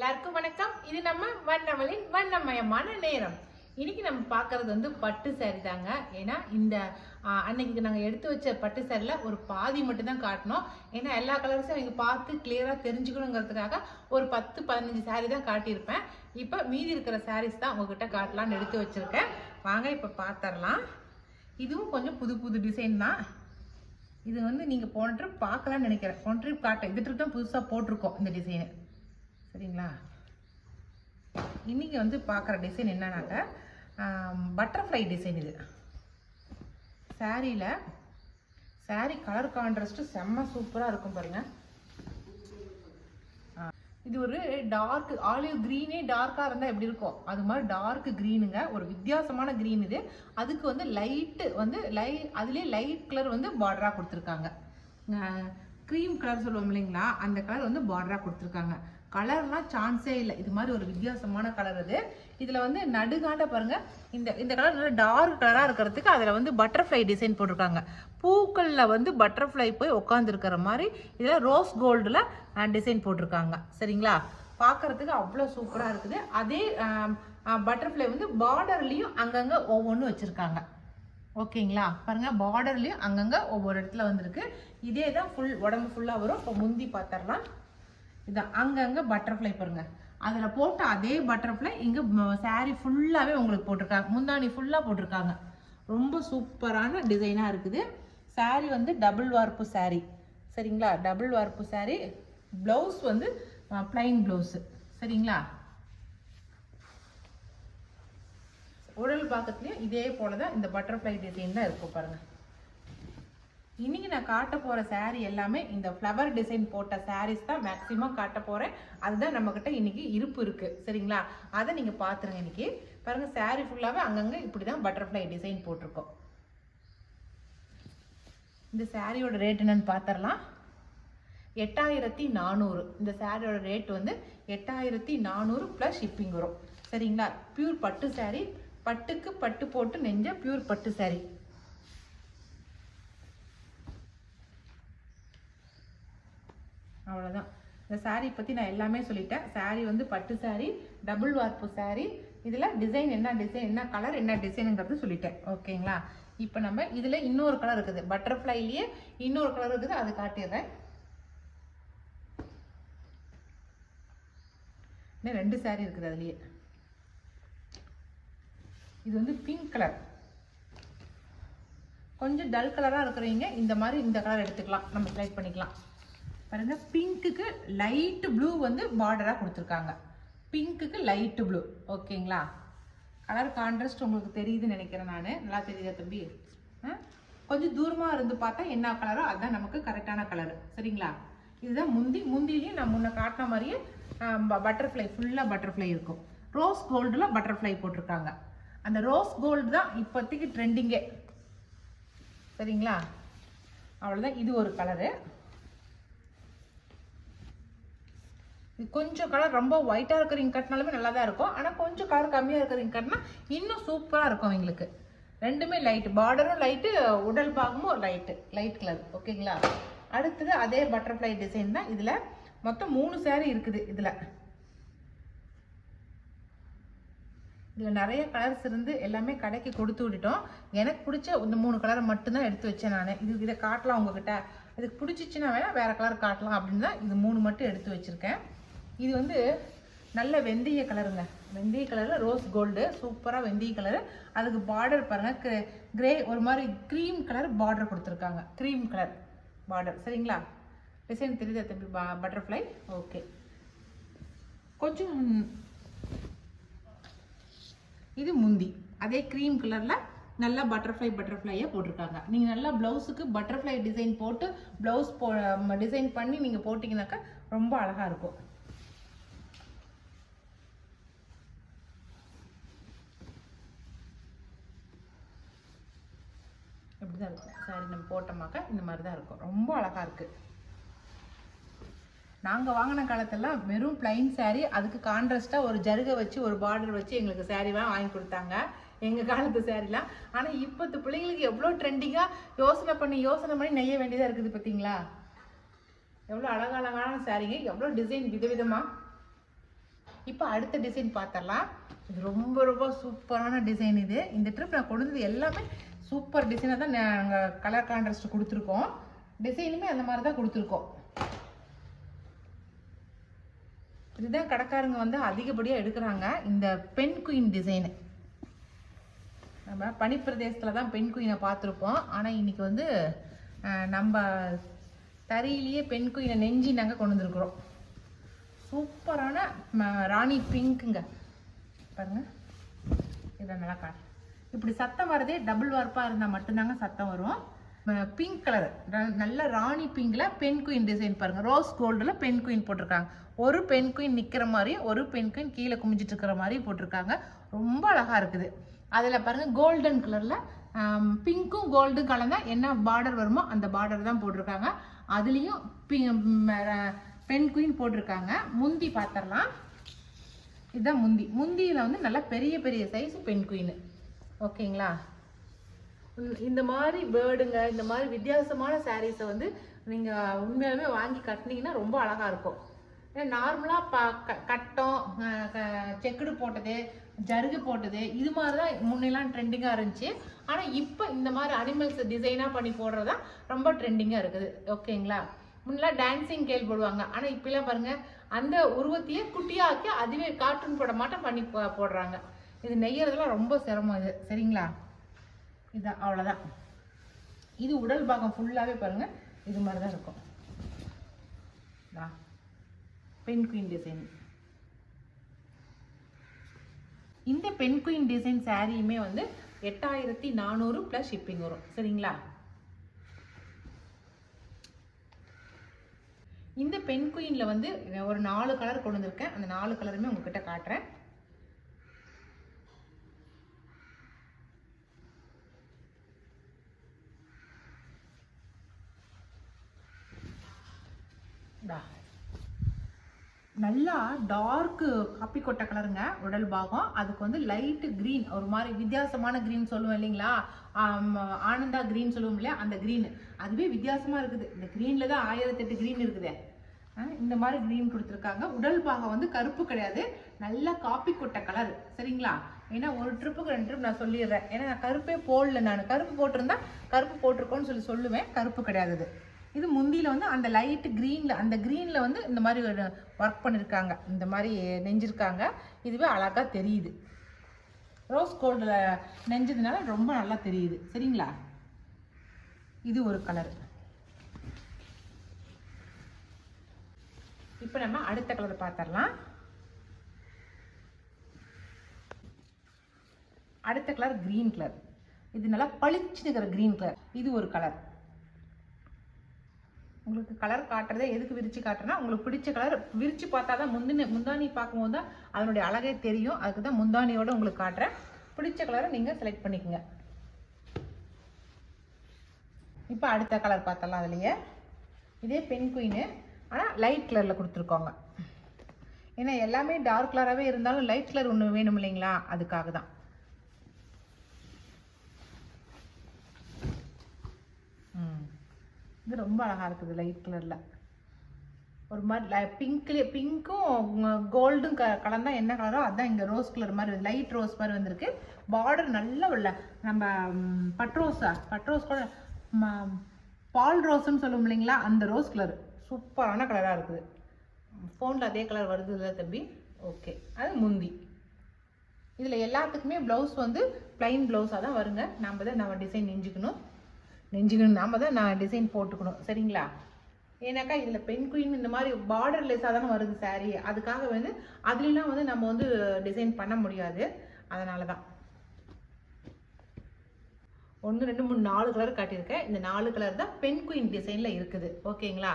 எல்லாருக்கும் வணக்கம். இது நம்ம வண்ணமலின் வண்ணமயமான நேரம். இன்னைக்கு நம்ம பார்க்கறது வந்து பட்டு சாரி தாங்க. ஏன்னா இந்த அன்னைக்கு நாங்கள் எடுத்து வச்ச பட்டு சேரீல ஒரு பாதி மட்டும் தான் காட்டினோம் ஏன்னா எல்லா கலர்ஸும் அவங்க பார்த்து கிளியராக தெரிஞ்சுக்கணுங்கிறதுக்காக ஒரு பத்து பதினஞ்சு சாரி தான் காட்டியிருப்பேன். இப்போ மீதி இருக்கிற சாரீஸ் தான் உங்ககிட்ட காட்டலாம்னு எடுத்து வச்சுருக்கேன். வாங்க இப்போ பார்த்துடலாம் இதுவும் கொஞ்சம் புது புது டிசைன் தான். இது வந்து நீங்கள் போன ட்ரிப் பார்க்கலான்னு நினைக்கிறேன். போன ட்ரிப் காட்ட இந்த ட்ரிப் தான் புதுசாக போட்டிருக்கோம் இந்த டிசைனு சரிங்களா இன்னைக்கு வந்து பார்க்குற டிசைன் என்னன்னாக்க பட்டர்ஃப்ளை டிசைன் இது. சாரியில் சாரி கலர் கான்ட்ராஸ்ட்டு செம்ம சூப்பராக இருக்கும் பாருங்கள் இது ஒரு டார்க் ஆலிவ் க்ரீனே டார்க்காக இருந்தால் எப்படி இருக்கும்? அது மாதிரி டார்க் க்ரீனுங்க ஒரு வித்தியாசமான க்ரீன் இது. அதுக்கு வந்து லைட்டு வந்து லை அதுலேயே லைட் கலர் வந்து பார்டராக கொடுத்துருக்காங்க. க்ரீம் கலர் சொல்லுவோம் இல்லைங்களா? அந்த கலர் வந்து பார்டராக கொடுத்துருக்காங்க. கலர்லாம் சான்ஸே இல்லை. இது மாதிரி ஒரு வித்தியாசமான கலர் அது. இதில் வந்து நடுகாண்ட பாருங்க. இந்த இந்த கலர் நல்லா டார்க் கலராக இருக்கிறதுக்கு அதில் வந்து பட்டர்ஃப்ளை டிசைன் போட்டிருக்காங்க. பூக்களில் வந்து பட்டர்ஃப்ளை போய் உட்காந்துருக்கிற மாதிரி இதில் ரோஸ் கோல்டில் டிசைன் போட்டிருக்காங்க. சரிங்களா? பார்க்கறதுக்கு அவ்வளோ சூப்பராக இருக்குது. அதே பட்டர்ஃப்ளை வந்து பார்டர்லேயும் அங்கங்கே ஒவ்வொன்றும் வச்சுருக்காங்க. ஓகேங்களா? பாருங்கள் பார்டர்லேயும் அங்கங்கே ஒவ்வொரு இடத்துல வந்திருக்கு. இதே தான் ஃபுல் உடம்பு ஃபுல்லாக வரும். இப்போ முந்தி பார்த்துடலாம் இதான் அங்கங்கே பட்டர்ஃப்ளை பாருங்க. அதில் போட்ட அதே பட்டர்ஃப்ளை இங்கே சாரீ ஃபுல்லாகவே உங்களுக்கு போட்டிருக்காங்க. முந்தானி ஃபுல்லாக போட்டிருக்காங்க. ரொம்ப சூப்பரான டிசைனாக இருக்குது. சாரீ வந்து டபுள் வார்ப்பு சாரீ சரிங்களா? டபுள் வார்ப்பு சாரீ ப்ளவுஸ் வந்து ப்ளைன் ப்ளவுஸு சரிங்களா? உடல் பாக்கத்துலேயும் இதே போல தான் இந்த பட்டர்ஃப்ளை டிசைன் தான் இருக்கும் பாருங்கள் இன்னைக்கு நான் காட்ட போகிற சாரீ எல்லாமே இந்த ஃப்ளவர் டிசைன் போட்ட சாரீஸ் தான் மேக்ஸிமம் காட்ட போகிறேன் அதுதான் நம்மக்கிட்ட இன்னைக்கு இருப்பு இருக்குது சரிங்களா? அதை நீங்கள் பார்த்துருங்க இன்னைக்கு. பாருங்கள் சாரீ ஃபுல்லாகவே அங்கங்கே இப்படி தான் பட்டர்ஃப்ளை டிசைன் போட்டிருக்கோம். இந்த சாரியோட ரேட் என்னென்னு பார்த்துடலாம் எட்டாயிரத்தி நானூறு. இந்த சாரியோட ரேட் வந்து எட்டாயிரத்தி நானூறு ப்ளஸ் ஷிப்பிங் வரும். சரிங்களா? பியூர் பட்டு சாரீ பட்டுக்கு பட்டு போட்டு நெஞ்ச பியூர் பட்டு சாரீ அவ்வளோதான் இந்த சாரீ பற்றி நான் எல்லாமே சொல்லிட்டேன். சாரீ வந்து பட்டு சாரீ டபுள் வார்ப்பு சாரீ இதில் டிசைன் என்ன டிசைன் என்ன கலர் என்ன டிசைனுங்கிறது சொல்லிட்டேன். ஓகேங்களா? இப்போ நம்ம இதில் இன்னொரு கலர் இருக்குது. பட்டர்ஃப்ளைலேயே இன்னொரு கலர் இருக்குது. அது காட்டிடுறேன். இன்னும் ரெண்டு சாரீ இருக்குது அதுலேயே. இது வந்து பிங்க் கலர் கொஞ்சம் டல் கலராக இருக்கிறவங்க இந்த மாதிரி இந்த கலர் எடுத்துக்கலாம். நம்ம செலக்ட் பண்ணிக்கலாம். பாருங்க பிங்க்குக்கு லைட் ப்ளூ வந்து பார்டராக கொடுத்துருக்காங்க. பிங்க்குக்கு லைட்டு ப்ளூ ஓகேங்களா கலர் கான்ட்ராஸ்ட் உங்களுக்கு தெரியுதுன்னு நினைக்கிறேன் நான். நல்லா தெரியுதா தம்பி? ஆ? கொஞ்சம் தூரமாக இருந்து பார்த்தா என்ன கலரோ அதுதான் நமக்கு கரெக்டான கலர் சரிங்களா? இதுதான் முந்தி முந்திலையும் நான் முன்ன காட்டின மாதிரியே பட்டர்ஃப்ளை ஃபுல்லாக பட்டர்ஃப்ளை இருக்கும். ரோஸ் கோல்டில் பட்டர்ஃப்ளை போட்டிருக்காங்க. அந்த ரோஸ் கோல்டு தான் இப்போதைக்கு ட்ரெண்டிங்கே சரிங்களா? அவ்வளோதான் இது ஒரு கலரு இது கொஞ்சம் கலர் ரொம்ப ஒயிட்டாக இருக்கிறவங்க கட்டினாலுமே நல்லா தான் இருக்கும். ஆனால் கொஞ்சம் கலர் கம்மியாக இருக்கிறவங்க கட்டினா இன்னும் சூப்பராக இருக்கும் எங்களுக்கு. ரெண்டுமே லைட்டு பார்டரும் லைட்டு உடல் பாகமும் லைட்டு லைட் கலர் ஓகேங்களா அடுத்தது அதே பட்டர்ஃப்ளை டிசைன் தான் இதில். மொத்தம் மூணு சேரீ இருக்குது இதில். இதில் நிறைய கலர்ஸ் இருந்து எல்லாமே கடைக்கு கொடுத்து விட்டுட்டோம். எனக்கு பிடிச்ச இந்த மூணு கலரை மட்டும்தான் எடுத்து வச்சேன் நான். இது இதை காட்டலாம் உங்ககிட்ட. இதுக்கு பிடிச்சிச்சின்னா வேணால் வேறு கலர் காட்டலாம் அப்படின்னு தான் இது மூணு மட்டும் எடுத்து வச்சுருக்கேன். இது வந்து நல்ல வெந்தய கலருங்க. வெந்தய கலரில் ரோஸ் கோல்டு சூப்பராக வெந்தய கலரு. அதுக்கு பார்டர் பாருங்கள் கிரே ஒரு மாதிரி க்ரீம் கலர் பார்டர் கொடுத்துருக்காங்க. க்ரீம் கலர் பார்டர் சரிங்களா? டிசைன் தெரியுதா தம்பி? பட்டர்ஃப்ளை ஓகே கொஞ்சம் இது முந்தி. அதே க்ரீம் கலரில் நல்லா பட்டர்ஃப்ளை பட்டர்ஃப்ளையாக போட்டிருக்காங்க. நீங்கள் நல்லா ப்ளவுஸுக்கு பட்டர்ஃப்ளை டிசைன் போட்டு ப்ளவுஸ் போ டிசைன் பண்ணி நீங்கள் போட்டிங்கனாக்கா ரொம்ப அழகாக இருக்கும். தான் இருக்கும் சாரி நம்ம போட்டோமாக்கா இந்த மாதிரி தான் இருக்கும். ரொம்ப அழகாக இருக்குது நாங்கள் வாங்கின காலத்தெல்லாம் வெறும் பிளைன் சாரீ அதுக்கு கான்ட்ராஸ்ட்டாக ஒரு ஜருகை வச்சு ஒரு பார்டர் வச்சு எங்களுக்கு சாரீலாம் வாங்கி கொடுத்தாங்க. எங்கள் காலத்து சாரீலாம் ஆனால் இப்போத்து பிள்ளைங்களுக்கு எவ்வளோ ட்ரெண்டிங்காக யோசனை பண்ணி யோசனை பண்ணி நெய்ய வேண்டியதாக இருக்குது பார்த்தீங்களா எவ்வளோ அழகழகான சாரீங்க எவ்வளோ டிசைன் விதவிதமாக இப்போ அடுத்த டிசைன் பார்த்தரலாம் இது ரொம்ப ரொம்ப சூப்பரான டிசைன் இது. இந்த ட்ரிப் நான் கொண்டு வந்தது எல்லாமே சூப்பர் டிசைனாக தான் நாங்கள் கலர் கான்ட்ராஸ்ட் கொடுத்துருக்கோம். டிசைனுமே அந்த மாதிரி தான் கொடுத்துருக்கோம். இதுதான் கடைக்காரங்க வந்து அதிகப்படியாக எடுக்கிறாங்க. இந்த பெண் குயின் டிசைனு நம்ம பனிப்பிரதேசத்தில் தான் பெண் குயினை பார்த்துருப்போம். ஆனால் இன்னைக்கு வந்து நம்ம தறியிலேயே பெண் குயினை நெஞ்சி நாங்கள் கொண்டு வந்துருக்குறோம். சூப்பரான ராணி பிங்க்குங்க. பாருங்கள் இதை நல்லா காட்டு. இப்படி சத்தம் வரதே டபுள் வார்ப்பாக இருந்தால் மட்டும்தாங்க சத்தம் வரும். பிங்க் கலர் நல்ல ராணி பிங்கில் பென் குயின் டிசைன் பாருங்கள் ரோஸ் கோல்டில் பென் குயின் போட்டிருக்காங்க. ஒரு பென் குயின் நிற்கிற மாதிரி ஒரு பென் குயின் கீழே குமிஞ்சிட்டு இருக்கிற மாதிரி போட்டிருக்காங்க. ரொம்ப அழகாக இருக்குது. அதில் பாருங்கள் கோல்டன் கலரில் பிங்க்கும் கோல்டும் கலந்தால் என்ன பார்டர் வருமோ அந்த பார்டர் தான் போட்டிருக்காங்க. அதுலேயும் பி பென் குயின் போட்டிருக்காங்க. முந்தி பார்த்துடலாம் இதுதான் முந்தி. முந்தியில் வந்து நல்லா பெரிய பெரிய சைஸ் பென் குயின் ஓகேங்களா? இந்த மாதிரி பேர்டுங்க இந்த மாதிரி வித்தியாசமான சாரீஸை வந்து நீங்கள் உண்மையாலுமே வாங்கி கட்டினீங்கன்னா ரொம்ப அழகாக இருக்கும். ஏன்னா நார்மலாக பா க கட்டம் க- செக்குடு போட்டது ஜருகு போட்டது இது மாதிரி தான் முன்னெல்லாம் ட்ரெண்டிங்காக இருந்துச்சு. ஆனால் இப்போ இந்த மாதிரி அனிமல்ஸ் டிசைனாக பண்ணி போடுறது தான் ரொம்ப ட்ரெண்டிங்காக இருக்குது. ஓகேங்களா? முன்னெல்லாம் டான்சிங் கேள் போடுவாங்க. ஆனால் இப்பெல்லாம் பாருங்கள் அந்த உருவத்தையே குட்டியாக்கி அதுவே கார்ட்டூன் போட மாட்டோம் பண்ணி போடுறாங்க. இது நெய்யறதுலாம் ரொம்ப சிரமம் இது. சரிங்களா? இதுதான் அவ்வளோதான் இது உடல் பாகம் ஃபுல்லாகவே பாருங்கள் இது மாதிரி தான் இருக்கும் பென் குயின் டிசைன் இந்த பென் குயின் டிசைன் சாரியுமே வந்து எட்டாயிரத்தி நானூறு ப்ளஸ் ஷிப்பிங் வரும். சரிங்களா? இந்த பென் குயினில் வந்து ஒரு நாலு கலர் கொண்டு வந்திருக்கேன். அந்த நாலு கலருமே உங்ககிட்ட காட்டுறேன். நல்லா டார்க்கு காப்பி கொட்டை கலருங்க உடல் பாகம். அதுக்கு வந்து லைட்டு க்ரீன் ஒரு மாதிரி வித்தியாசமான க்ரீன் சொல்லுவோம் இல்லைங்களா? ஆனந்தா க்ரீன் சொல்லுவோம் இல்லையா? அந்த க்ரீன் அதுவே வித்தியாசமாக இருக்குது. இந்த க்ரீனில் தான் ஆயிரத்தெட்டு க்ரீன் இருக்குதே. இந்த மாதிரி க்ரீன் கொடுத்துருக்காங்க. உடல் பாகம் வந்து கருப்பு கிடையாது. நல்லா காப்பி கொட்டை கலர் சரிங்களா? ஏன்னா ஒரு ட்ரிப்புக்கு ரெண்டு ட்ரிப் நான் சொல்லிடுறேன். ஏன்னா நான் கருப்பே போடல நான். கருப்பு போட்டிருந்தா கருப்பு போட்டிருக்கோன்னு சொல்லி சொல்லுவேன். கருப்பு கிடையாது இது முந்தியில் வந்து அந்த லைட் க்ரீனில் அந்த க்ரீனில் வந்து இந்த மாதிரி ஒரு ஒர்க் பண்ணியிருக்காங்க இந்த மாதிரி நெஞ்சிருக்காங்க. இதுவே அழகாக தெரியுது. ரோஸ் கோல்டில் நெஞ்சதுனால ரொம்ப நல்லா தெரியுது. சரிங்களா? இது ஒரு கலர் இப்போ நம்ம அடுத்த கலர் பார்த்துடலாம் அடுத்த கலர் க்ரீன் கலர் இது நல்லா பளிச்சுன்னு இருக்கிற க்ரீன் கலர் இது ஒரு கலர் உங்களுக்கு கலர் காட்டுறதே எதுக்கு விரிச்சு காட்டுறேன்னா உங்களுக்கு பிடிச்ச கலர் விரிச்சு பார்த்தா தான் முந்தின முந்தானி பார்க்கும்போது தான் அதனுடைய அழகே தெரியும். அதுக்கு தான் முந்தானியோட உங்களுக்கு காட்டுறேன். பிடிச்ச கலரை நீங்கள் செலக்ட் பண்ணிக்கோங்க. இப்போ அடுத்த கலர் பார்த்தலாம் அதுலேயே. இதே பென் குயின்னு ஆனால் லைட் கலரில் கொடுத்துருக்கோங்க. ஏன்னா எல்லாமே டார்க் கலராகவே இருந்தாலும் லைட் கலர் ஒன்று வேணும் இல்லைங்களா? அதுக்காக தான் இது ரொம்ப அழகாக இருக்குது லைட் கலரில் ஒரு மாதிரி பிங்க்லேயே பிங்க்கும் கோல்டும் க கலந்தால் என்ன கலரோ அதான் இங்கே ரோஸ் கலர் மாதிரி லைட் ரோஸ் மாதிரி வந்திருக்கு. பார்டர் நல்லா உள்ள நம்ம பட்ரோஸா பட்ரோஸ் கூட ம- பால் ரோஸ்ன்னு சொல்லுவோம் இல்லைங்களா அந்த ரோஸ் கலர் சூப்பரான கலராக இருக்குது. ஃபோனில் அதே கலர் வருது இல்லை தம்பி? ஓகே அது முந்தி. இதில் எல்லாத்துக்குமே ப்ளவுஸ் வந்து ப்ளைன் ப்ளவுஸாக தான் வருங்க. நம்ம தான் நம்ம டிசைன் நெஞ்சுக்கணும். நெஞ்சுக்கணும் நாம தான் நான் டிசைன் போட்டுக்கணும். சரிங்களா? ஏன்னாக்கா இதில் பென் குயின் இந்த மாதிரி பார்டர்லெஸ்ஸாக தானே வருது சாரீ அதுக்காக வந்து அதுலலாம் வந்து நம்ம வந்து டிசைன் பண்ண முடியாது. அதனால தான் ஒன்று ரெண்டு மூணு நாலு கலர் காட்டியிருக்கேன். இந்த நாலு கலர் தான் பென் குயின் டிசைனில் இருக்குது. ஓகேங்களா?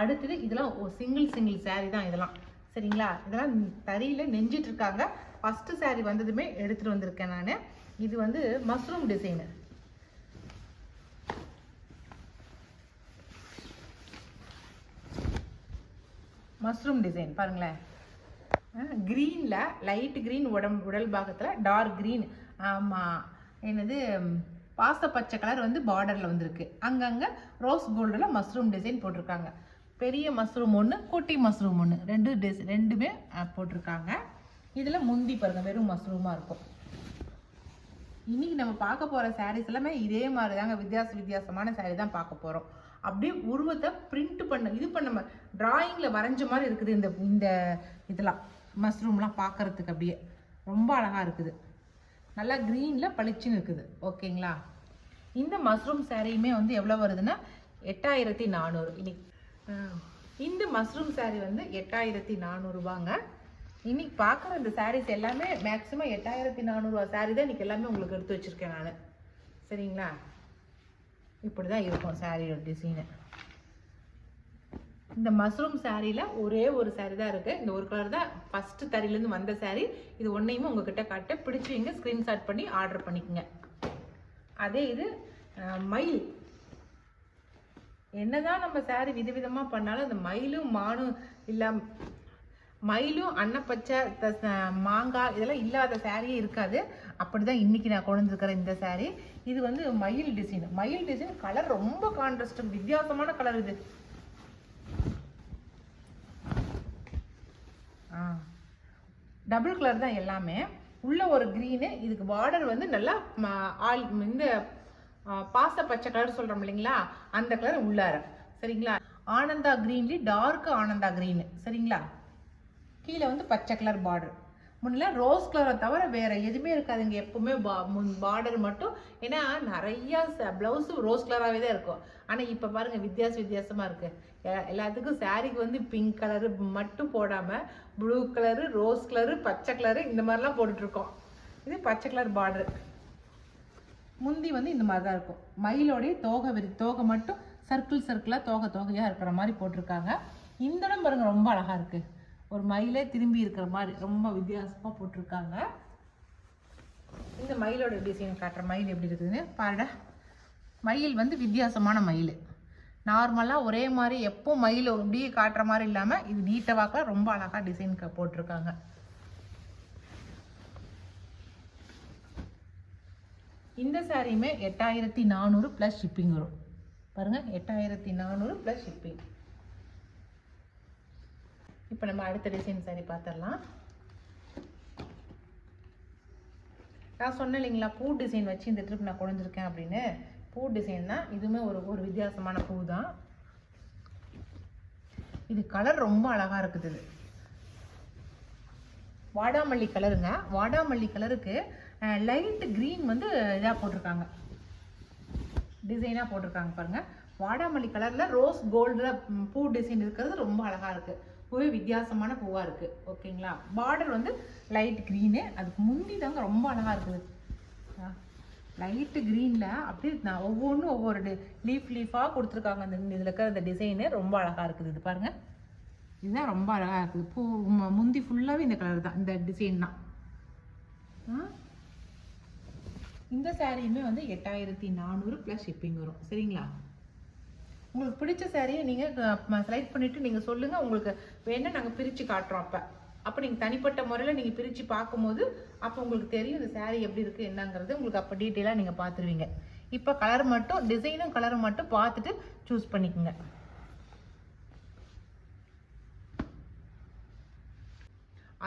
அடுத்தது இதெல்லாம் சிங்கிள் சிங்கிள் சாரீ தான் இதெல்லாம். சரிங்களா? இதெல்லாம் தறியில் நெஞ்சிட்டு இருக்காங்க. ஃபஸ்ட்டு சாரீ வந்ததுமே எடுத்துகிட்டு வந்திருக்கேன் நான். இது வந்து மஷ்ரூம் டிசைனு மஷ்ரூம் டிசைன் பாருங்களேன். க்ரீனில் லைட் க்ரீன் உடம்பு உடல் பாகத்தில் டார்க் க்ரீன் ஆமாம் என்னது? பாச பச்சை கலர் வந்து பார்டரில் வந்திருக்கு. அங்கங்கே ரோஸ் கோல்டில் மஷ்ரூம் டிசைன் போட்டிருக்காங்க. பெரிய மஷ்ரூம் ஒன்று குட்டி மஷ்ரூம் ஒன்று ரெண்டு டிஸ் ரெண்டுமே போட்டிருக்காங்க. இதில் முந்தி பாருங்கள் வெறும் மஷ்ரூமாக இருக்கும். இன்றைக்கி நம்ம பார்க்க போகிற சாரீஸ் எல்லாமே இதே மாதிரி தாங்க வித்தியாச வித்தியாசமான சாரீ தான் பார்க்க போகிறோம் அப்படியே உருவத்தை பிரிண்ட் பண்ண. இது பண்ண டிராயிங்கில் வரைஞ்ச மாதிரி இருக்குது இந்த இந்த இதெல்லாம் மஷ்ரூம்லாம் பார்க்கறதுக்கு அப்படியே. ரொம்ப அழகாக இருக்குது. நல்லா க்ரீனில் பளிச்சுன்னு இருக்குது. ஓகேங்களா? இந்த மஷ்ரூம் சாரியுமே வந்து எவ்வளோ வருதுன்னா எட்டாயிரத்தி நானூறு. இன்னைக்கு இந்த மஷ்ரூம் சேரீ வந்து எட்டாயிரத்தி நானூறுபாங்க. இன்னைக்கு பார்க்குற இந்த சாரீஸ் எல்லாமே மேக்ஸிமம் எட்டாயிரத்தி நானூறுரூவா சாரீ தான் இன்னைக்கு எல்லாமே உங்களுக்கு எடுத்து வச்சிருக்கேன் நான். சரிங்களா? இப்படி தான் இருக்கும் சாரியோட டிசைனு இந்த மஷ்ரூம் சாரியில் ஒரே ஒரு சாரி தான் இருக்குது இந்த ஒரு கலர் தான் ஃபஸ்ட்டு தறியிலேருந்து வந்த சாரி இது ஒன்றையுமே உங்ககிட்ட காட்ட. பிடிச்சிங்க ஸ்க்ரீன்ஷாட் பண்ணி ஆர்டர் பண்ணிக்கோங்க. அதே இது மயில். என்னதான் நம்ம சாரி விதவிதமாக பண்ணாலும் அந்த மயிலும் மானும் இல்லாமல் மயிலும் அன்னப்பச்சை த- மாங்காய் இதெல்லாம் இல்லாத சாரியே இருக்காது. அப்படி தான் இன்னைக்கு நான் கொண்டு இந்த சாரீ இது வந்து மயில் டிசைன் மயில் டிசைன் கலர் ரொம்ப கான்ட்ராஸ்ட் வித்தியாசமான கலர் இது. ஆ. டபுள் கலர் தான் எல்லாமே. உள்ள ஒரு க்ரீனு இதுக்கு பார்டர் வந்து நல்லா ம- ஆல் இந்த பாச பச்சை கலர் சொல்கிறோம் இல்லைங்களா? அந்த கலர் உள்ளார சரிங்களா? ஆனந்தா க்ரீன்லி டார்க் ஆனந்தா க்ரீனு சரிங்களா? கீழே வந்து பச்சை கலர் பார்டர் முன்னெல்லாம் ரோஸ் கலரை தவிர வேறு எதுவுமே இருக்காதுங்க. முன் பார்டர் மட்டும். ஏன்னா நிறையா ப்ளவுஸு ரோஸ் கலராகவே தான் இருக்கும். ஆனால் இப்போ பாருங்கள் வித்தியாச வித்தியாசமாக இருக்குது எல்லாத்துக்கும் சாரீக்கு வந்து பிங்க் கலரு மட்டும் போடாமல் ப்ளூ கலரு ரோஸ் கலரு பச்சை கலரு இந்த மாதிரிலாம் போட்டுட்ருக்கோம். இது பச்சை கலர் பார்டர் முந்தி வந்து இந்த மாதிரி தான் இருக்கும். மயிலோடைய தோகை விரி தோகை மட்டும் சர்க்கிள் சர்க்கிளாக தோகை தோகையாக இருக்கிற மாதிரி போட்டிருக்காங்க. இந்த இடம் பாருங்கள் ரொம்ப அழகாக இருக்குது ஒரு மயிலே திரும்பி இருக்கிற மாதிரி ரொம்ப வித்தியாசமாக போட்டிருக்காங்க. இந்த மயிலோட டிசைன் காட்டுற மயில் எப்படி இருக்குதுன்னு பாருடா. மயில் வந்து வித்தியாசமான மயில். நார்மலாக ஒரே மாதிரி எப்போ மயில் அப்படியே காட்டுற மாதிரி இல்லாமல் இது நீட்டை வாக்கில் ரொம்ப அழகாக டிசைன் போட்டிருக்காங்க. இந்த சாரியுமே எட்டாயிரத்தி நானூறு ப்ளஸ் ஷிப்பிங் வரும். பாருங்க எட்டாயிரத்தி நானூறு ப்ளஸ் ஷிப்பிங் இப்போ நம்ம அடுத்த டிசைன் சாரி பார்த்துடலாம் நான் சொன்னேன் இல்லைங்களா பூ டிசைன் வச்சு இந்த ட்ரிப் நான் கொண்டிருக்கேன் அப்படின்னு. பூ டிசைன் தான் இதுவுமே ஒரு ஒரு வித்தியாசமான பூ தான். இது கலர் ரொம்ப அழகாக இருக்குது இது. வாடாமல்லி கலருங்க வாடாமல்லி கலருக்கு லைட் க்ரீன் வந்து இதாக போட்டிருக்காங்க. டிசைனாக போட்டிருக்காங்க பாருங்கள் வாடாமல்லி கலரில் ரோஸ் கோல்டில் பூ டிசைன் இருக்கிறது ரொம்ப அழகாக இருக்குது பூவே வித்தியாசமான பூவாக இருக்குது ஓகேங்களா? பார்டர் வந்து லைட் க்ரீனு அதுக்கு முந்தி தாங்க ரொம்ப அழகாக இருக்குது. லைட்டு க்ரீனில் அப்படியே நான் ஒவ்வொன்றும் ஒவ்வொரு லீஃப் லீஃபாக கொடுத்துருக்காங்க. அந்த இதில் இருக்கிற அந்த டிசைனு ரொம்ப அழகாக இருக்குது. இது பாருங்கள் இதுதான் ரொம்ப அழகாக இருக்குது. பூ ம- முந்தி ஃபுல்லாகவே இந்த கலர் தான். இந்த டிசைன் தான். ஆ? இந்த சாரியுமே வந்து எட்டாயிரத்தி நானூறு ப்ளஸ் ஷிப்பிங் வரும். சரிங்களா? உங்களுக்கு பிடிச்ச சாரியை நீங்கள் செலக்ட் பண்ணிவிட்டு நீங்கள் சொல்லுங்கள் உங்களுக்கு வேணால் நாங்கள் பிரித்து காட்டுறோம் அப்போ. அப்போ நீங்கள் தனிப்பட்ட முறையில் நீங்கள் பிரித்து பார்க்கும்போது அப்போ உங்களுக்கு தெரியும் இந்த சேரீ எப்படி இருக்குது என்னங்கிறது. உங்களுக்கு அப்போ டீட்டெயிலாக நீங்கள் பார்த்துருவீங்க. இப்போ கலர் மட்டும் டிசைனும் கலரும் மட்டும் பார்த்துட்டு சூஸ் பண்ணிக்கோங்க.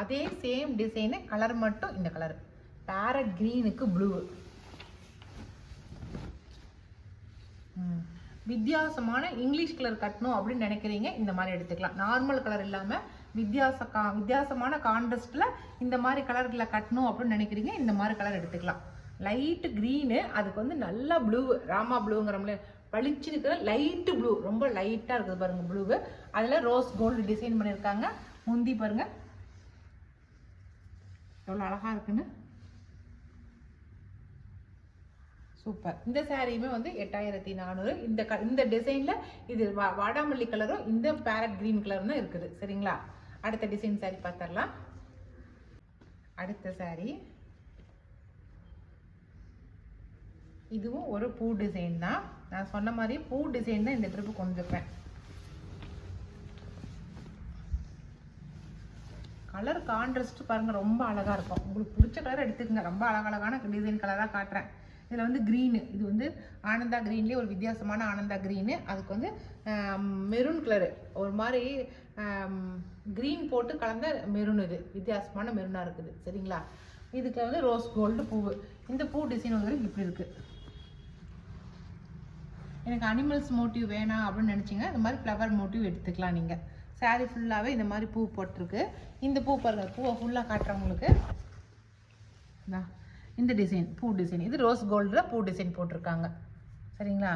அதே சேம் டிசைனு கலர் மட்டும் இந்த கலர் பேரட் க்ரீனுக்கு ப்ளூ ம். வித்தியாசமான இங்கிலீஷ் கலர் கட்டணும் அப்படின்னு நினைக்கிறீங்க இந்த மாதிரி எடுத்துக்கலாம். நார்மல் கலர் இல்லாமல் வித்தியாச கா வித்தியாசமான கான்ட்ராஸ்டில் இந்த மாதிரி கலரில் கட்டணும் அப்படின்னு நினைக்கிறீங்க இந்த மாதிரி கலர் எடுத்துக்கலாம். லைட்டு க்ரீனு அதுக்கு வந்து நல்லா ப்ளூ ராமா ப்ளூங்கிறோம்ல பளிச்சு இருக்கிற லைட்டு ப்ளூ ரொம்ப லைட்டாக இருக்குது பாருங்கள் ப்ளூவு அதில் ரோஸ் கோல்டு டிசைன் பண்ணியிருக்காங்க. முந்தி பாருங்க. எவ்வளோ அழகாக இருக்குன்னு. சூப்பர் இந்த சாரியுமே வந்து எட்டாயிரத்தி நானூறு. இந்த க இந்த டிசைனில் இது வா வாடாமல்லி கலரும் இந்த பேரட் க்ரீன் கலரும் தான் இருக்குது. சரிங்களா? அடுத்த டிசைன் சாரி பார்த்துடலாம் அடுத்த சாரி இதுவும் ஒரு பூ டிசைன் தான். நான் சொன்ன மாதிரி பூ டிசைன் தான் இந்த ட்ரிப்பு கொஞ்சப்பேன் கலர் கான்ட்ரஸ்ட் பாருங்கள் ரொம்ப அழகாக இருக்கும். உங்களுக்கு பிடிச்ச கலர் எடுத்துக்கங்க. ரொம்ப அழகழகான டிசைன் கலராக காட்டுறேன். இதில் வந்து க்ரீனு இது வந்து ஆனந்தா க்ரீன்லேயே ஒரு வித்தியாசமான ஆனந்தா க்ரீனு அதுக்கு வந்து மெரூன் கலரு ஒரு மாதிரி க்ரீன் போட்டு கலந்த மெரூன் இது. வித்தியாசமான மெரூனாக இருக்குது. சரிங்களா? இதுக்கு வந்து ரோஸ் கோல்டு பூவு. இந்த பூ டிசைன் வந்து இப்படி இருக்குது எனக்கு அனிமல்ஸ் மோட்டிவ் வேணாம் அப்படின்னு நினச்சிங்க. இந்த மாதிரி ஃப்ளவர் மோட்டிவ் எடுத்துக்கலாம் நீங்கள் saree ஃபுல்லாகவே இந்த மாதிரி பூ போட்டிருக்கு. இந்த பூ பாருங்கள் பூவை ஃபுல்லாக காட்டுறவங்களுக்கு இந்தா, இந்த டிசைன் பூ டிசைன் இது ரோஸ் கோல்டில் பூ டிசைன் போட்டிருக்காங்க. சரிங்களா?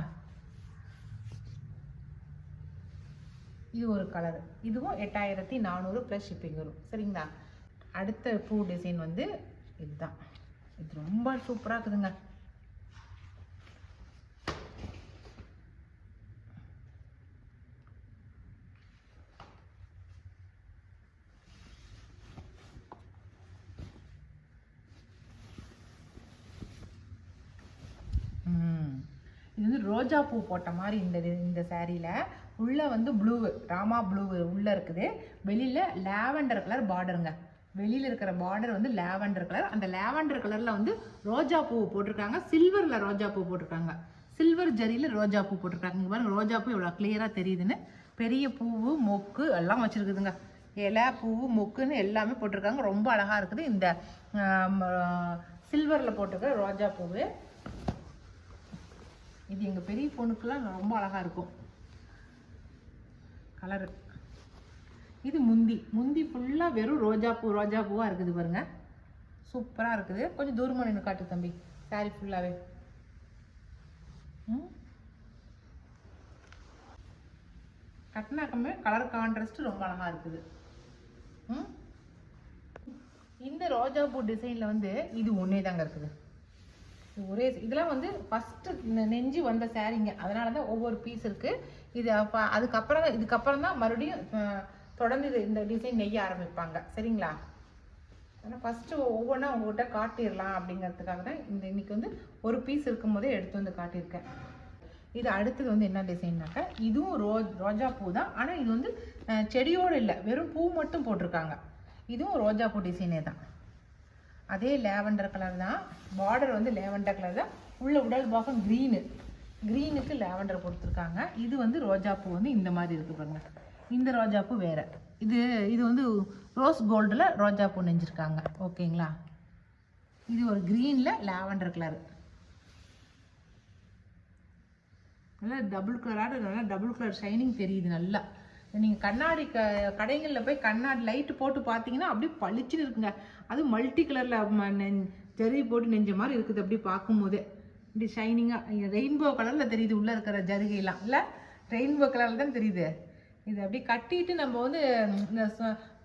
இது ஒரு கலர் இதுவும் எட்டாயிரத்தி நானூறு ப்ளஸ் ஷிப்பிங் வரும். சரிங்களா? அடுத்த பூ டிசைன் வந்து இதுதான். இது ரொம்ப சூப்பராக இருக்குதுங்க ம். இது வந்து ரோஜா பூ போட்ட மாதிரி இந்த இது- இந்த சேரீயில் உள்ளே வந்து ப்ளூவு ராமா ப்ளூவு உள்ளே இருக்குது. வெளியில் லேவண்டர் கலர் பார்டருங்க. வெளியில் இருக்கிற பார்டர் வந்து லாவெண்டர் கலர். அந்த லேவண்டர் கலரில் வந்து ரோஜா பூ போட்டிருக்காங்க. சில்வரில் ரோஜா பூ போட்டிருக்காங்க. சில்வர் ஜரியில் ரோஜா பூ போட்டிருக்காங்க. இங்கே பாருங்க ரோஜா பூ எவ்வளோ கிளியராக தெரியுதுன்னு. பெரிய பூவு மொக்கு எல்லாம் வச்சுருக்குதுங்க. இலை பூவு மொக்குன்னு எல்லாமே போட்டிருக்காங்க. ரொம்ப அழகாக இருக்குது. இந்த சில்வரில் போட்டிருக்கிற ரோஜா பூவு. இது எங்கள் பெரிய பொண்ணுக்கெல்லாம் ரொம்ப அழகாக இருக்கும். கலரு இது முந்தி. முந்தி ஃபுல்லாக வெறும் ரோஜா பூ ரோஜா இருக்குது பாருங்கள் சூப்பராக இருக்குது. கொஞ்சம் தூரமாக நின்று காட்டு தம்பி. சாரி ஃபுல்லாகவே கட்டினாக்கமே கலர் கான்ட்ராஸ்ட் ரொம்ப அழகாக இருக்குது. இந்த ரோஜா பூ வந்து இது ஒன்றே தாங்க இருக்குது. ஒரே இதெல்லாம் வந்து ஃபஸ்ட்டு நெஞ்சு வந்த சாரீங்க அதனால தான் ஒவ்வொரு பீஸ் இருக்குது இது அப்போ அதுக்கப்புறம் தான் இதுக்கப்புறம் தான் மறுபடியும் தொடர்ந்து இது- இந்த டிசைன் நெய்ய ஆரம்பிப்பாங்க. சரிங்களா? ஆனால் ஃபஸ்ட்டு ஒவ்வொன்றா உங்கள்கிட்ட காட்டிடலாம் அப்படிங்கிறதுக்காக தான் இந்த இன்றைக்கி வந்து ஒரு பீஸ் இருக்கும்போதே எடுத்து வந்து காட்டியிருக்கேன். இது அடுத்தது வந்து என்ன டிசைன்னாக்கா இதுவும் ரோ ரோஜா பூ தான். ஆனால் இது வந்து செடியோடு இல்லை. வெறும் பூ மட்டும் போட்டிருக்காங்க. இதுவும் ரோஜா பூ டிசைனே தான். அதே லேவண்டர் கலர் தான். பார்டர் வந்து லேவண்டர் கலர் தான். உள்ள உடல் பாகம் க்ரீனு க்ரீனுக்கு லேவண்டர் கொடுத்துருக்காங்க. இது வந்து ரோஜா பூ வந்து இந்த மாதிரி இருக்குது பாருங்க. இந்த ரோஜா பூ இது இது வந்து ரோஸ் கோல்டில் ரோஜா பூ நெஞ்சிருக்காங்க. ஓகேங்களா? இது ஒரு க்ரீனில் லேவண்டர் கலர் நல்லா டபுள் கலராக நல்லா டபுள் கலர் ஷைனிங் தெரியுது நல்லா. நீங்கள் கண்ணாடி க கடைகளில் போய் கண்ணாடி லைட்டு போட்டு பார்த்தீங்கன்னா அப்படியே பளிச்சுன்னு இருக்குங்க. அது மல்டி கலரில் ஜரி போட்டு நெஞ்ச மாதிரி இருக்குது அப்படி பார்க்கும்போதே. இப்படி ஷைனிங்காக ரெயின்போ கலரில் தெரியுது உள்ளே இருக்கிற ஜருகையெல்லாம். இல்லை? ரெயின்போ கலரில் தான் தெரியுது. இது அப்படி கட்டிட்டு நம்ம வந்து இந்த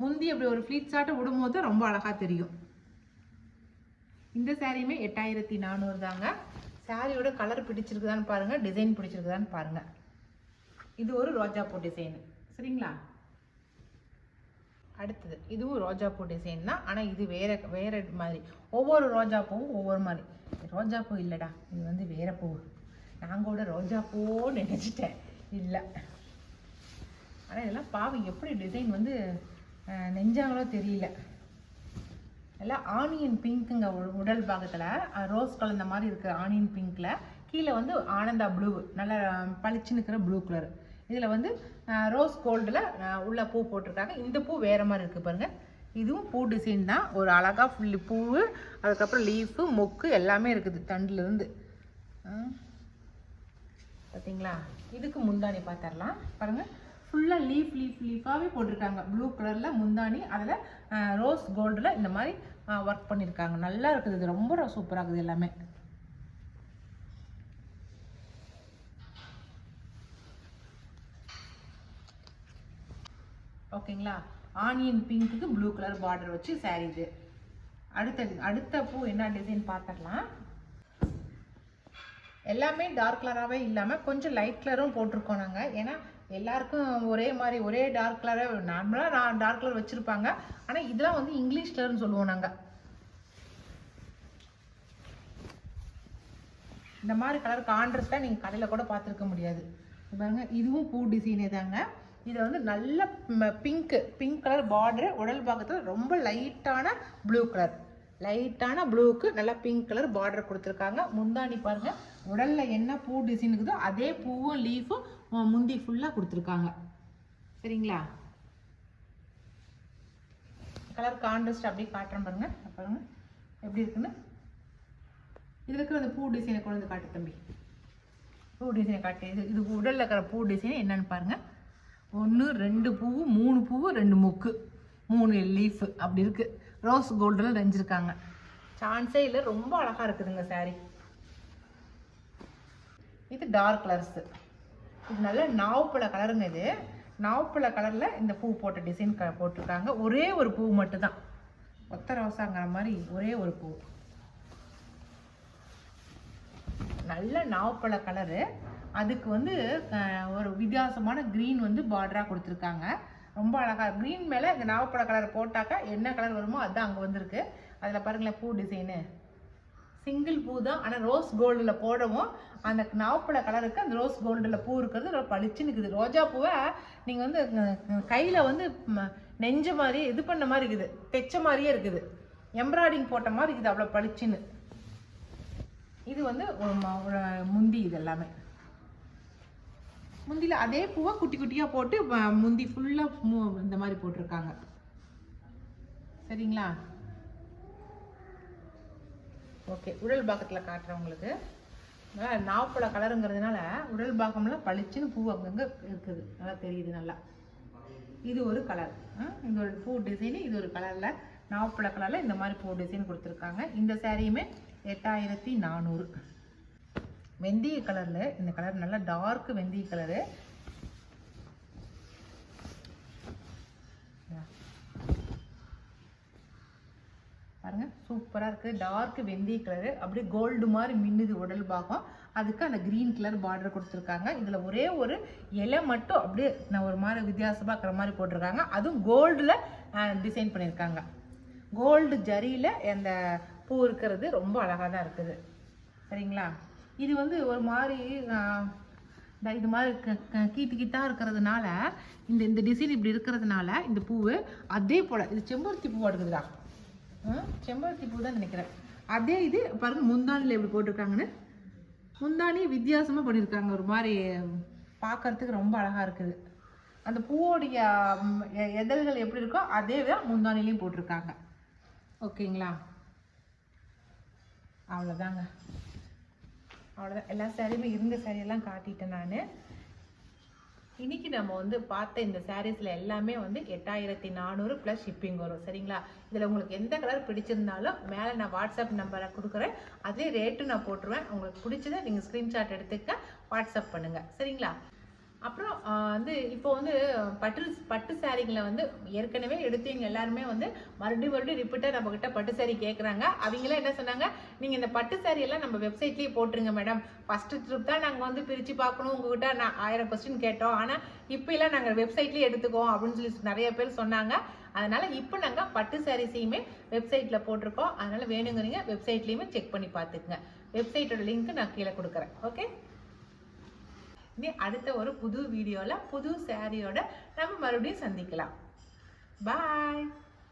முந்தி அப்படி ஒரு ஃப்ளீட் சாட்டை விடும்போது தான் ரொம்ப அழகாக தெரியும். இந்த சாரியுமே எட்டாயிரத்தி நானூறு தாங்க. சாரியோட கலர் பிடிச்சிருக்குதான்னு பாருங்கள் டிசைன் பிடிச்சிருக்குதான்னு பாருங்கள் இது ஒரு ரோஜா பூ டிசைன் சரிங்களா? அடுத்தது இதுவும் ரோஜாப்பூ டிசைன் தான். ஆனால் இது வேற வேற மாதிரி. ஒவ்வொரு ரோஜாப்பூவும் ஒவ்வொரு மாதிரி. ரோஜாப்பூ இல்லைடா இது வந்து வேற பூ. நான் கூட ரோஜா இல்லை. ஆனால் இதெல்லாம் பாவம். எப்படி டிசைன் வந்து நெஞ்சாங்களோ தெரியல. எல்லாம் ஆனியன் பிங்க்குங்க உ- உடல் பாகத்தில் ரோஸ் கலந்த மாதிரி இருக்குது ஆனியன் பிங்க்கில் கீழே வந்து ஆனந்தா ப்ளூ நல்லா பளிச்சுன்னு இருக்கிற ப்ளூ கலர் இதில் வந்து ரோஸ் கோல்டில் உள்ள பூ போட்டிருக்காங்க. இந்த பூ வேறு மாதிரி இருக்குது பாருங்கள் இதுவும் பூ டிசைன் தான். ஒரு அழகாக ஃபுல்லி பூ அதுக்கப்புறம் லீஃபு மொக்கு எல்லாமே இருக்குது தண்டுலேருந்து பார்த்தீங்களா இதுக்கு முந்தானி பார்த்துடலாம் பாருங்கள் ஃபுல்லாக லீஃப் லீஃப் லீஃபாகவே போட்டிருக்காங்க. ப்ளூ கலரில் முந்தானி அதில் ரோஸ் கோல்டில் இந்த மாதிரி ஒர்க் பண்ணியிருக்காங்க நல்லா இருக்குது. இது ரொம்ப சூப்பராக இருக்குது எல்லாமே. ஓகேங்களா? ஆனியன் பிங்க்குக்கு ப்ளூ கலர் பார்டர் வச்சு saree இது. அடுத்த அடுத்த பூ என்ன டிசைன் பார்த்துடலாம் எல்லாமே டார்க் கலராகவே இல்லாமல் கொஞ்சம் லைட் கலரும் போட்டிருக்கோம் நாங்கள் ஏன்னா எல்லாருக்கும் ஒரே மாதிரி ஒரே டார்க் கலராக நார்மலாக நான் டார்க் கலர் வச்சுருப்பாங்க. ஆனால் இதெல்லாம் வந்து இங்கிலீஷ் கலர்னு சொல்லுவோம் நாங்கள் இந்த மாதிரி கலர் கான்ட்ராஸ்ட்டாக நீங்கள் கடையில் கூட பார்த்துருக்க முடியாது. பாருங்கள் இதுவும் பூ டிசைனே தாங்க இதை வந்து நல்ல பிங்க்கு பிங்க் கலர் பார்டரு உடல் பாகத்தில் ரொம்ப லைட்டான ப்ளூ கலர் லைட்டான ப்ளூக்கு நல்லா பிங்க் கலர் பார்டர் கொடுத்துருக்காங்க. முந்தாணி பாருங்கள் உடலில் என்ன பூ டிசைன் இருக்குதோ அதே பூவும் லீஃபும் முந்தி ஃபுல்லாக கொடுத்துருக்காங்க. சரிங்களா? கலர் கான்ட்ரஸ்ட் அப்படியே காட்டுறேன் பாருங்க. பாருங்க. எப்படி இருக்குன்னு? இதுக்கு இருக்கிற அந்த பூ டிசைனை கொண்டு வந்து காட்டு தம்பி. பூ டிசைனை காட்டு. இது இது உடலில் இருக்கிற பூ டிசைன் என்னன்னு பாருங்கள் ஒன்று ரெண்டு பூவு மூணு பூவு ரெண்டு மூக்கு. மூணு லீஃப் அப்படி இருக்குது ரோஸ் கோல்டில் நெஞ்சிருக்காங்க சான்ஸே இல்லை ரொம்ப அழகாக இருக்குதுங்க saree. இது டார்க் கலர்ஸு இது நல்ல நாவப்பழ கலருங்க இது. நாவப்பழ கலரில் இந்த பூ போட்ட டிசைன் க போட்டிருக்காங்க. ஒரே ஒரு பூ மட்டும்தான். ஒத்த ரோசாங்கிற மாதிரி ஒரே ஒரு பூ. நல்ல நாவப்பழ கலரு அதுக்கு வந்து ஒரு வித்தியாசமான க்ரீன் வந்து பார்டராக கொடுத்துருக்காங்க. ரொம்ப அழகாக க்ரீன் மேலே இந்த நாவப்பழ கலர் போட்டாக்கா என்ன கலர் வருமோ அதுதான் அங்கே வந்திருக்கு. அதில் பாருங்களேன் பூ டிசைனு சிங்கிள் பூ தான் ஆனால் ரோஸ் கோல்டில் போடவும் அந்த நாவப்பழ கலருக்கு அந்த ரோஸ் கோல்டில் பூ இருக்கிறது ரொம்ப பளிச்சுன்னு இருக்குது. ரோஜா பூவை நீங்கள் வந்து கையில் வந்து நெஞ்ச மாதிரி இது பண்ண மாதிரி இருக்குது. தைச்ச மாதிரியே இருக்குது. எம்ப்ராய்டிங் போட்ட மாதிரி இருக்குது அவ்வளோ பளிச்சுன்னு. இது வந்து முந்தி இது எல்லாமே. முந்தியில் அதே பூவை குட்டி குட்டியாக போட்டு முந்தி ஃபுல்லாக இந்த மாதிரி போட்டிருக்காங்க. சரிங்களா? ஓகே உடல் பாகத்தில் காட்டுறேன் உங்களுக்கு. நல்லா நாவப்பழ கலருங்கிறதுனால உடல் பாகம்லாம் பளிச்சுன்னு பூ அங்கங்கே இருக்குது. நல்லா தெரியுது நல்லா. இது ஒரு கலர் இந்த ஒரு பூ டிசைனு இது ஒரு கலரில் நாவப்பழ கலரில் இந்த மாதிரி பூ டிசைன் கொடுத்துருக்காங்க. இந்த சேரீயுமே எட்டாயிரத்தி நானூறு. வெந்தய கலரில் இந்த கலர் நல்லா டார்க் வெந்தய கலரு பாருங்க சூப்பராக இருக்குது டார்க் வெந்தய கலரு அப்படியே கோல்டு மாதிரி மின்னுது உடல் பாகம். அதுக்கு அந்த க்ரீன் கலர் பார்டர் கொடுத்துருக்காங்க. இதில் ஒரே ஒரு இலை மட்டும் அப்படியே நான் ஒரு மாதிரி வித்தியாசமாக இருக்கிற மாதிரி போட்டிருக்காங்க. அதுவும் கோல்டில் டிசைன் பண்ணியிருக்காங்க. கோல்டு ஜரியில் அந்த பூ இருக்கிறது ரொம்ப அழகாக தான் இருக்குது. சரிங்களா? இது வந்து ஒரு மாதிரி இந்த இது மாதிரி க- க- கீத்து கீத்தாக இருக்கிறதுனால இந்த இந்த டிசைன் இப்படி இருக்கிறதுனால இந்த பூவு அதே போல் இது செம்பருத்தி பூவாக இருக்குதுடா செம்பருத்தி பூ தான் நினைக்கிறேன். அதே இது பாருங்க முந்தானியில் எப்படி போட்டிருக்காங்கன்னு. முந்தானி வித்தியாசமாக பண்ணியிருக்காங்க ஒரு மாதிரி பார்க்கறதுக்கு ரொம்ப அழகாக இருக்குது. அந்த பூவோடைய எ- எதழ்கள் எப்படி இருக்கோ அதே தான் முந்தானிலையும் போட்டிருக்காங்க. ஓகேங்களா? அவ்வளோதாங்க அவ்வளோதான் எல்லா சாரியுமே இருந்த சாரியெல்லாம் காட்டிட்டேன் நான். இன்னைக்கு நம்ம வந்து பார்த்த இந்த சாரீஸில் எல்லாமே வந்து எட்டாயிரத்தி நானூறு ப்ளஸ் ஷிப்பிங் வரும். சரிங்களா? இதில் உங்களுக்கு எந்த கலர் பிடிச்சிருந்தாலும் மேலே நான் வாட்ஸ்அப் நம்பரை கொடுக்குறேன். அதே ரேட்டும் நான் போட்டுருவேன். உங்களுக்கு பிடிச்சதை நீங்கள் ஸ்க்ரீன்ஷாட் எடுத்துக்க வாட்ஸ்அப் பண்ணுங்கள் சரிங்களா? அப்புறம் வந்து இப்போ வந்து பட்டு பட்டு சாரீங்களை வந்து ஏற்கனவே எடுத்தவங்க எல்லாருமே வந்து மறுபடியும் மறுபடியும் ரிப்பீட்டாக நம்மக்கிட்ட பட்டு சாரீ கேட்குறாங்க அவங்களாம் என்ன சொன்னாங்க? நீங்கள் இந்த பட்டு saree எல்லாம் நம்ம வெப்சைட்லேயே போட்டுருங்க மேடம் ஃபஸ்ட்டு ட்ரிப் தான் நாங்கள் வந்து பிரித்து பார்க்கணும். உங்ககிட்ட நான் ஆயிரம் கொஸ்டின் கேட்டோம். ஆனால் இப்போ எல்லாம் நாங்கள் வெப்சைட்லேயே எடுத்துக்கோம் அப்படின்னு சொல்லி நிறைய பேர் சொன்னாங்க. அதனால் இப்போ நாங்கள் பட்டு சாரீஸையுமே வெப்சைட்டில் போட்டிருக்கோம். அதனால் வேணுங்கிறீங்க வெப்சைட்லேயுமே செக் பண்ணி பார்த்துக்குங்க. வெப்சைட்டோட லிங்க் நான் கீழே கொடுக்குறேன். ஓகே இனி அடுத்த ஒரு புது வீடியோவில் புது சாரியோட நம்ம மறுபடியும் சந்திக்கலாம். பாய்